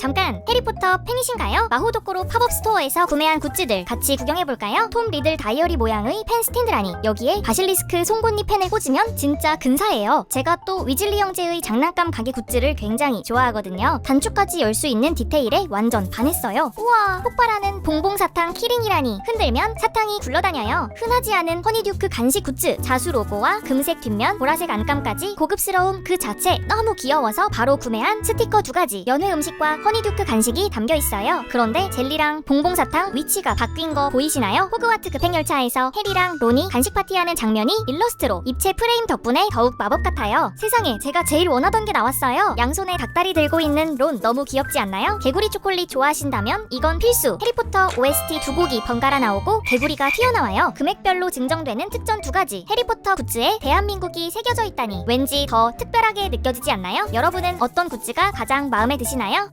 잠깐 해리포터 팬이신가요? 마호도코로 팝업 스토어에서 구매한 굿즈들 같이 구경해볼까요? 톰 리들 다이어리 모양의 펜 스탠드라니. 여기에 바실리스크 송곳니 펜을 꽂으면 진짜 근사해요. 제가 또 위즐리 형제의 장난감 가게 굿즈를 굉장히 좋아하거든요. 단추까지 열 수 있는 디테일에 완전 반했어요. 우와 폭발하는 봉봉사탕 키링이라니. 흔들면 사탕이 굴러다녀요. 흔하지 않은 허니듀크 간식 굿즈 자수 로고와 금색 뒷면 보라색 안감까지 고급스러움 그 자체. 너무 귀여워서 바로 구매한 스티커 두 가지. 연회 음식과 허니듀크 간식이 담겨 있어요 그런데 젤리랑 봉봉사탕 위치가 바뀐 거 보이시나요? 호그와트 급행열차에서 해리랑 론이 간식 파티하는 장면이 일러스트로 입체 프레임 덕분에 더욱 마법 같아요 세상에 제가 제일 원하던 게 나왔어요 양손에 닭다리 들고 있는 론 너무 귀엽지 않나요? 개구리 초콜릿 좋아하신다면 이건 필수 해리포터 OST 두 곡이 번갈아 나오고 개구리가 튀어나와요 금액별로 증정되는 특전 두 가지 해리포터 굿즈에 대한민국이 새겨져 있다니 왠지 더 특별하게 느껴지지 않나요? 여러분은 어떤 굿즈가 가장 마음에 드시나요?